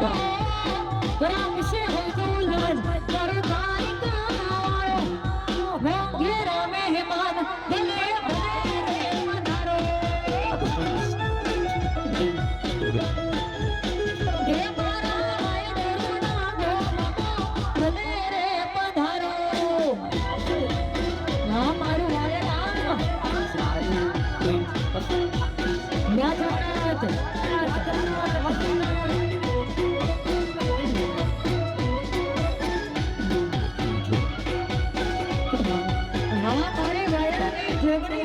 करो करो मुझे हो तो लाज करता Germany.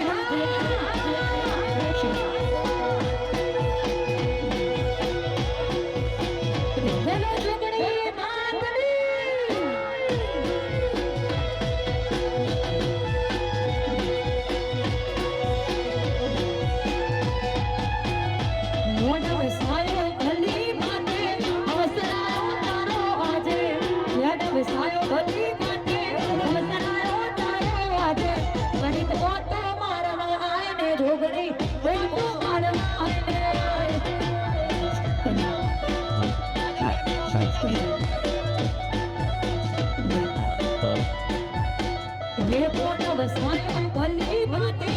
વસાયો ભલી માટે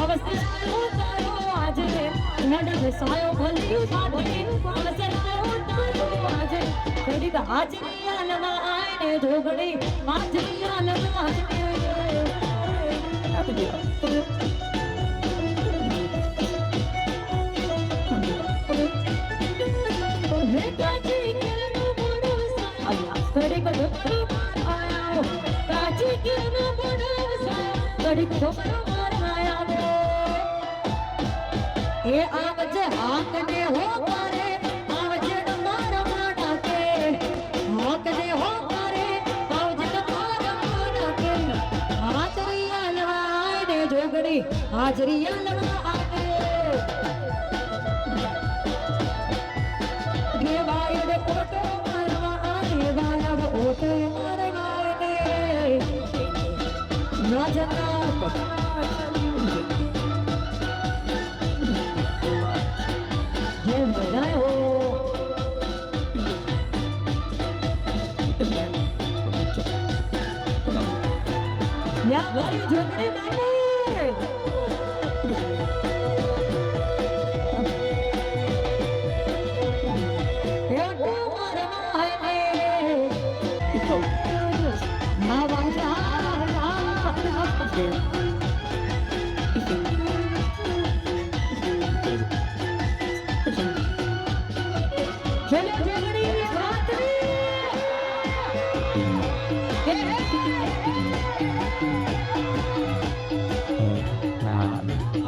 અવસરાયો તારો આજે. મોઢા વસાયો ભલી માટે અવસરાયો તારો આજે. ઘડીક સાયો ઘડીક ધોતરો મારાયો એ આવજે હાકને હો કરે આવજે તમારા માડા કે. હાકને હો કરે આવજે તમારા માડા કે. હાજરી Yeah, what are you doing?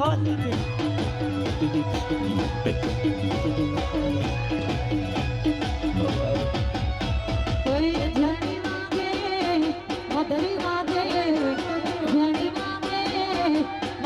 Hot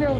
video